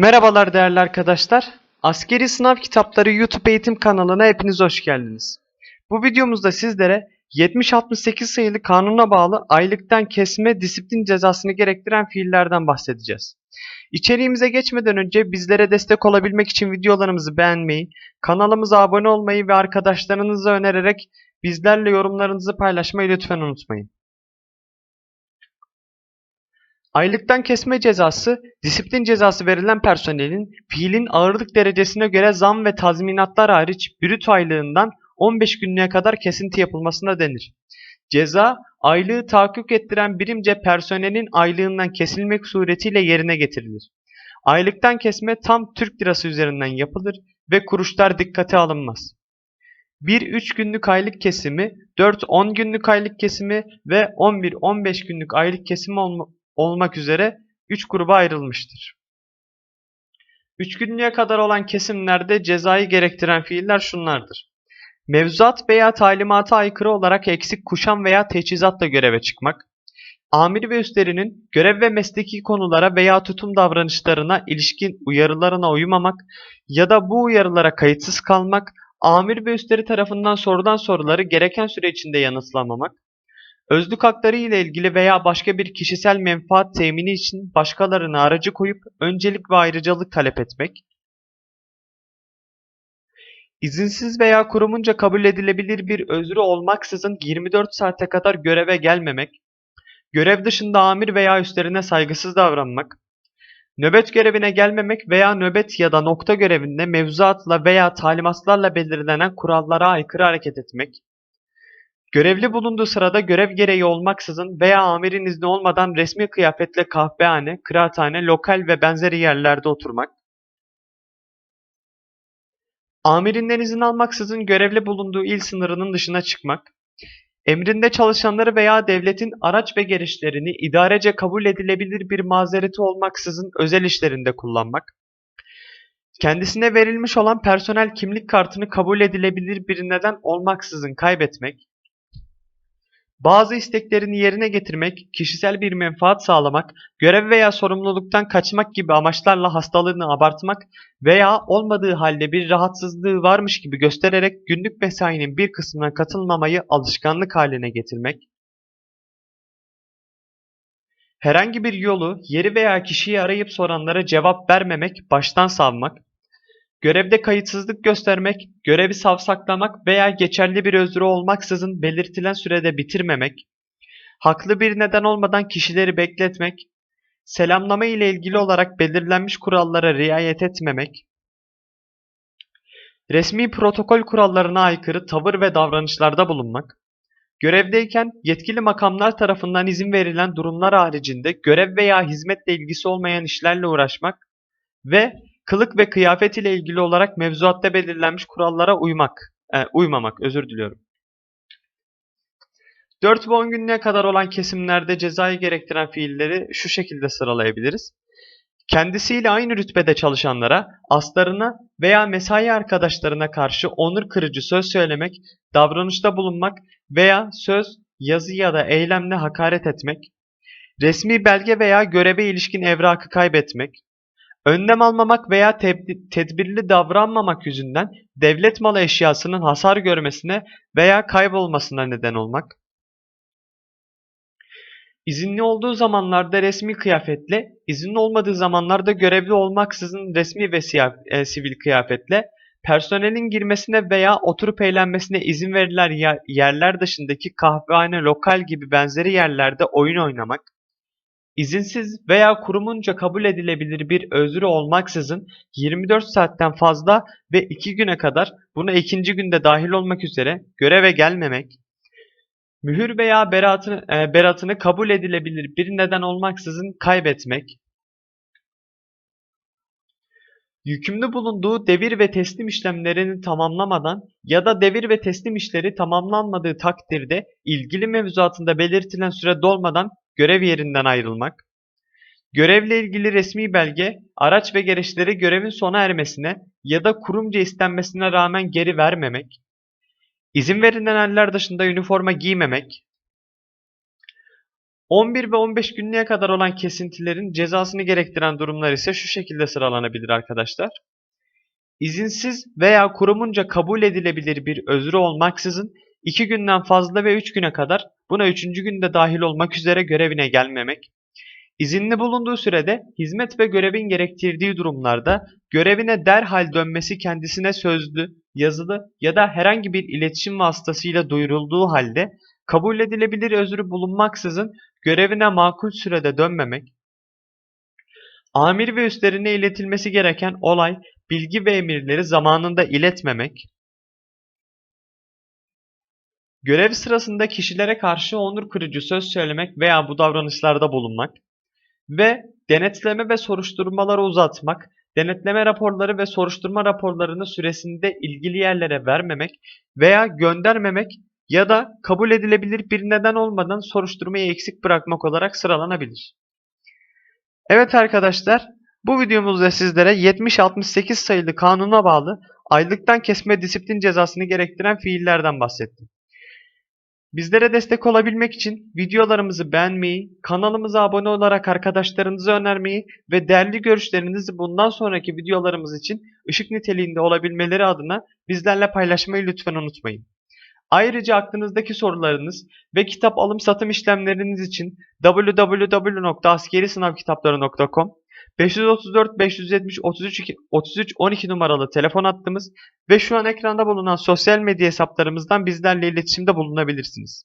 Merhabalar değerli arkadaşlar. Askeri Sınav Kitapları YouTube eğitim kanalına hepiniz hoş geldiniz. Bu videomuzda sizlere 70-68 sayılı kanuna bağlı aylıktan kesme disiplin cezasını gerektiren fiillerden bahsedeceğiz. İçeriğimize geçmeden önce bizlere destek olabilmek için videolarımızı beğenmeyi, kanalımıza abone olmayı ve arkadaşlarınıza önererek bizlerle yorumlarınızı paylaşmayı lütfen unutmayın. Aylıktan kesme cezası, disiplin cezası verilen personelin fiilin ağırlık derecesine göre zam ve tazminatlar hariç brüt aylığından 15 günlüğe kadar kesinti yapılmasına denir. Ceza, aylığı tahakkuk ettiren birimce personelin aylığından kesilmek suretiyle yerine getirilir. Aylıktan kesme tam Türk lirası üzerinden yapılır ve kuruşlar dikkate alınmaz. 1-3 günlük aylık kesimi, 4-10 günlük aylık kesimi ve 11-15 günlük aylık kesimi olma, olmak üzere 3 gruba ayrılmıştır. 3 günlüğe kadar olan kesimlerde cezayı gerektiren fiiller şunlardır. Mevzuat veya talimata aykırı olarak eksik kuşam veya teçhizatla göreve çıkmak, amir ve üstlerinin görev ve mesleki konulara veya tutum davranışlarına ilişkin uyarılarına uymamak ya da bu uyarılara kayıtsız kalmak, amir ve üstleri tarafından sorulan soruları gereken süre içinde yanıtlamamak, Özlük hakları ile ilgili veya başka bir kişisel menfaat temini için başkalarına aracı koyup öncelik ve ayrıcalık talep etmek, izinsiz veya kurumunca kabul edilebilir bir özrü olmaksızın 24 saate kadar göreve gelmemek, görev dışında amir veya üstlerine saygısız davranmak, nöbet görevine gelmemek veya nöbet ya da nokta görevinde mevzuatla veya talimatlarla belirlenen kurallara aykırı hareket etmek, Görevli bulunduğu sırada görev gereği olmaksızın veya amirin izni olmadan resmi kıyafetle kahvehane, kıraathane, lokal ve benzeri yerlerde oturmak. Amirinden izin almaksızın görevli bulunduğu il sınırının dışına çıkmak. Emrinde çalışanları veya devletin araç ve gereçlerini idarece kabul edilebilir bir mazereti olmaksızın özel işlerinde kullanmak. Kendisine verilmiş olan personel kimlik kartını kabul edilebilir bir neden olmaksızın kaybetmek. Bazı isteklerini yerine getirmek, kişisel bir menfaat sağlamak, görev veya sorumluluktan kaçmak gibi amaçlarla hastalığını abartmak veya olmadığı halde bir rahatsızlığı varmış gibi göstererek günlük mesainin bir kısmına katılmamayı alışkanlık haline getirmek, herhangi bir yolu, yeri veya kişiyi arayıp soranlara cevap vermemek, baştan savmak, Görevde kayıtsızlık göstermek, görevi savsaklamak veya geçerli bir özrü olmaksızın belirtilen sürede bitirmemek, haklı bir neden olmadan kişileri bekletmek, selamlama ile ilgili olarak belirlenmiş kurallara riayet etmemek, resmi protokol kurallarına aykırı tavır ve davranışlarda bulunmak, görevdeyken yetkili makamlar tarafından izin verilen durumlar haricinde görev veya hizmetle ilgisi olmayan işlerle uğraşmak ve Kılık ve kıyafet ile ilgili olarak mevzuatta belirlenmiş kurallara uymak, e, uymamak, özür diliyorum. 4 ve 10 günlüğe kadar olan kesimlerde cezayı gerektiren fiilleri şu şekilde sıralayabiliriz. Kendisiyle aynı rütbede çalışanlara, aslarına veya mesai arkadaşlarına karşı onur kırıcı söz söylemek, davranışta bulunmak veya söz, yazı ya da eylemle hakaret etmek, resmi belge veya göreve ilişkin evrakı kaybetmek, Önlem almamak veya tedbirli davranmamak yüzünden devlet malı eşyasının hasar görmesine veya kaybolmasına neden olmak. İzinli olduğu zamanlarda resmi kıyafetle, izinli olmadığı zamanlarda görevli olmaksızın resmi ve e, sivil kıyafetle, personelin girmesine veya oturup eğlenmesine izin verilen yerler dışındaki kahvehane, lokal gibi benzeri yerlerde oyun oynamak, İzinsiz veya kurumunca kabul edilebilir bir özrü olmaksızın 24 saatten fazla ve 2 güne kadar buna ikinci günde dahil olmak üzere göreve gelmemek, mühür veya beratını, e, beratını kabul edilebilir bir neden olmaksızın kaybetmek, yükümlü bulunduğu devir ve teslim işlemlerini tamamlamadan ya da devir ve teslim işleri tamamlanmadığı takdirde ilgili mevzuatında belirtilen süre dolmadan görev yerinden ayrılmak, görevle ilgili resmi belge, araç ve gereçleri görevin sona ermesine ya da kurumca istenmesine rağmen geri vermemek, izin verilen eller dışında üniforma giymemek, 11 ve 15 günlüğe kadar olan kesintilerin cezasını gerektiren durumlar ise şu şekilde sıralanabilir arkadaşlar. İzinsiz veya kurumunca kabul edilebilir bir özrü olmaksızın 2 günden fazla ve 3 güne kadar buna 3. günde dahil olmak üzere görevine gelmemek. İzinli bulunduğu sürede hizmet ve görevin gerektirdiği durumlarda görevine derhal dönmesi kendisine sözlü, yazılı ya da herhangi bir iletişim vasıtasıyla duyurulduğu halde kabul edilebilir özrü bulunmaksızın görevine makul sürede dönmemek, amir ve üstlerine iletilmesi gereken olay, bilgi ve emirleri zamanında iletmemek, görev sırasında kişilere karşı onur kırıcı söz söylemek veya bu davranışlarda bulunmak ve denetleme ve soruşturmaları uzatmak, denetleme raporları ve soruşturma raporlarını süresinde ilgili yerlere vermemek veya göndermemek ya da kabul edilebilir bir neden olmadan soruşturmayı eksik bırakmak olarak sıralanabilir. Evet arkadaşlar, bu videomuzda sizlere 70-68 sayılı kanuna bağlı aylıktan kesme disiplin cezasını gerektiren fiillerden bahsettim. Bizlere destek olabilmek için videolarımızı beğenmeyi, kanalımıza abone olarak arkadaşlarınıza önermeyi ve değerli görüşlerinizi bundan sonraki videolarımız için ışık niteliğinde olabilmeleri adına bizlerle paylaşmayı lütfen unutmayın. Ayrıca aklınızdaki sorularınız ve kitap alım satım işlemleriniz için www.askerisınavkitapları.com 534 570 33 33 12 numaralı telefon hattımız ve şu an ekranda bulunan sosyal medya hesaplarımızdan bizlerle iletişimde bulunabilirsiniz.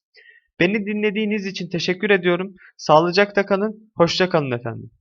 Beni dinlediğiniz için teşekkür ediyorum. Sağlıcakla kalın, hoşça kalın efendim.